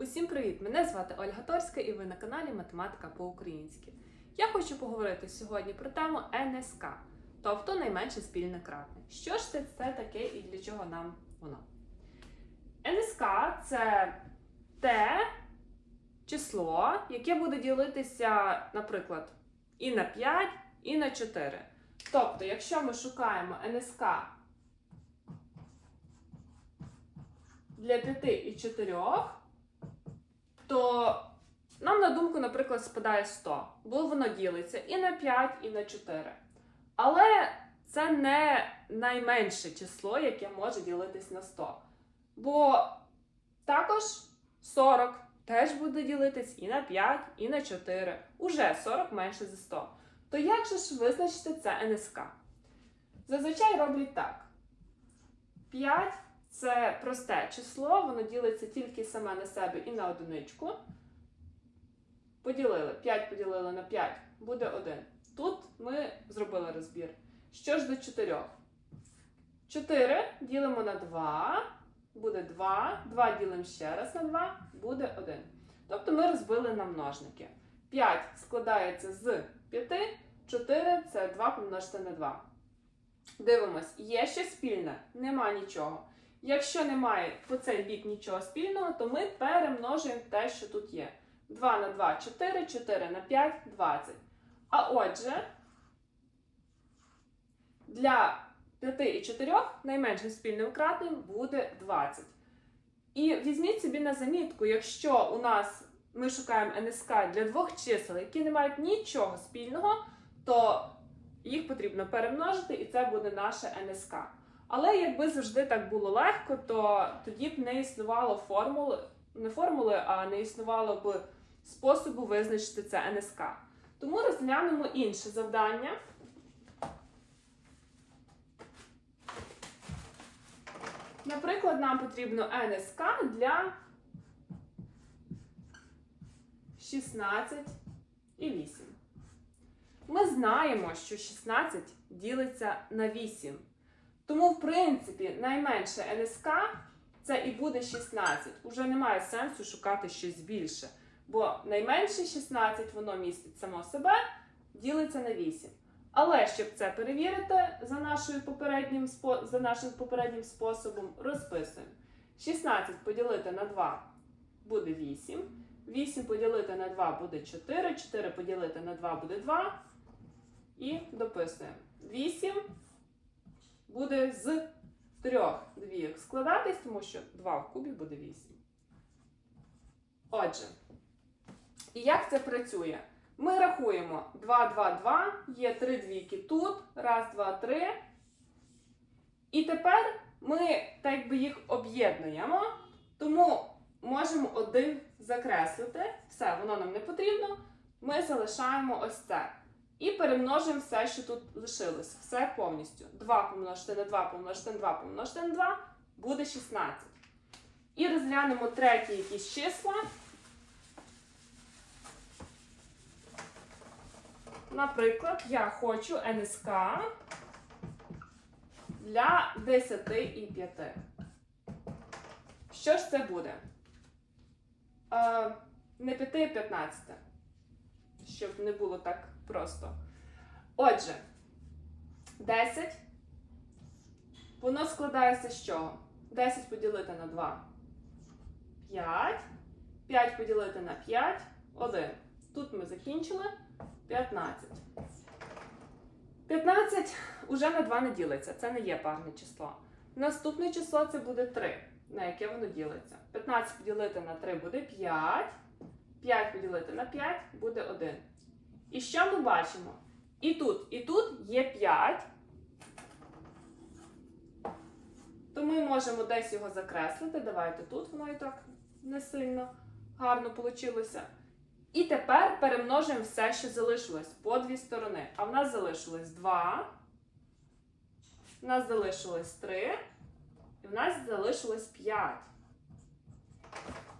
Всім привіт! Мене звати Ольга Торська і ви на каналі Математика по-українськи. Я хочу поговорити сьогодні про тему НСК, тобто найменше спільне кратне. Що ж це таке і для чого нам воно? НСК це те число, яке буде ділитися, наприклад, і на 5, і на 4. Тобто, якщо ми шукаємо НСК для 5 і 4, то нам на думку, наприклад, спадає 100, бо воно ділиться і на 5, і на 4. Але це не найменше число, яке може ділитись на 100. Бо також 40 теж буде ділитись і на 5, і на 4. Уже 40 менше за 100. То як же ж визначити це НСК? Зазвичай роблять так. 5 це просте число, воно ділиться тільки саме на себе і на одиничку. Поділили. 5 поділили на 5, буде 1. Тут ми зробили розбір. Що ж до 4? 4 ділимо на 2, буде 2. 2 ділимо ще раз на 2, буде 1. Тобто ми розбили на множники. 5 складається з 5, 4 це 2 помножити на 2. Дивимось, є ще спільне? Нема нічого. Якщо немає по цей бік нічого спільного, то ми перемножуємо те, що тут є. 2 на 2 4, 4 на 5 20. А отже, для 5 і 4 найменшим спільним кратним буде 20. І візьміть собі на замітку, якщо у нас ми шукаємо НСК для двох чисел, які не мають нічого спільного, то їх потрібно перемножити, і це буде наше НСК. Але якби завжди так було легко, то тоді б не існувало формули, не формули, а не існувало б способу визначити це НСК. Тому розглянемо інше завдання. Наприклад, нам потрібно НСК для 16 і 8. Ми знаємо, що 16 ділиться на 8. Тому, в принципі, найменше НСК це і буде 16. Уже немає сенсу шукати щось більше. Бо найменше 16 воно містить само себе, ділиться на 8. Але щоб це перевірити за, нашою попереднім, за нашим попереднім способом, розписуємо. 16 поділити на 2 буде 8. 8 поділити на 2 буде 4. 4 поділити на 2 буде 2. І дописуємо. 8 буде з трьох двійок складатись, тому що 2 в кубі буде 8. Отже, і як це працює? Ми рахуємо 2, 2, 2, є три двійки тут, раз, два, три. І тепер ми так якби їх об'єднуємо, тому можемо один закреслити. Все, воно нам не потрібно. Ми залишаємо ось це. І перемножуємо все, що тут лишилось. Все повністю. 2 помножити на 2 помножити на 2 помножити на 2 буде 16. І розглянемо треті якісь числа. Наприклад, я хочу НСК для 10 і 5. Що ж це буде? Е, не 5 і 15. Щоб не було так просто. Отже, 10. Воно складається з чого? 10 поділити на 2. 5. 5 поділити на 5. 1. Тут ми закінчили. 15. 15 уже на 2 не ділиться. Це не є парне число. Наступне число це буде 3, на яке воно ділиться. 15 поділити на 3 буде 5. 5 поділити на 5 буде 1. І що ми бачимо? І тут, і тут є 5. То ми можемо десь його закреслити. Давайте тут воно і так не сильно гарно вийшло. І тепер перемножуємо все, що залишилось по дві сторони. А в нас залишилось 2, в нас залишилось 3, і в нас залишилось 5.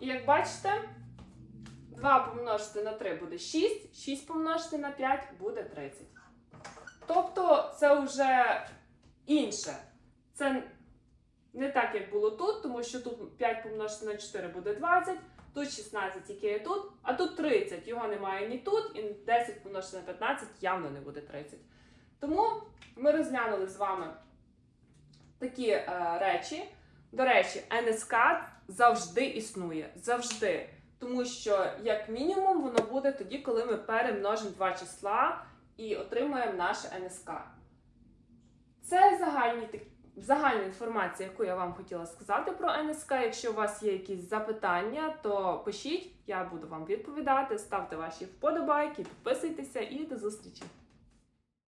І як бачите, 2 помножити на 3 буде 6, 6 помножити на 5 буде 30. Тобто це вже інше. Це не так, як було тут, тому що тут 5 помножити на 4 буде 20, тут 16, яке є тут, а тут 30. Його немає ні тут, і 10 помножити на 15 явно не буде 30. Тому ми розглянули з вами такі е, речі. До речі, НСК завжди існує. Завжди. Тому що, як мінімум, воно буде тоді, коли ми перемножимо два числа і отримаємо наше НСК. Це загальні, загальна інформація, яку я вам хотіла сказати про НСК. Якщо у вас є якісь запитання, то пишіть, я буду вам відповідати. Ставте ваші вподобайки, підписуйтеся і до зустрічі!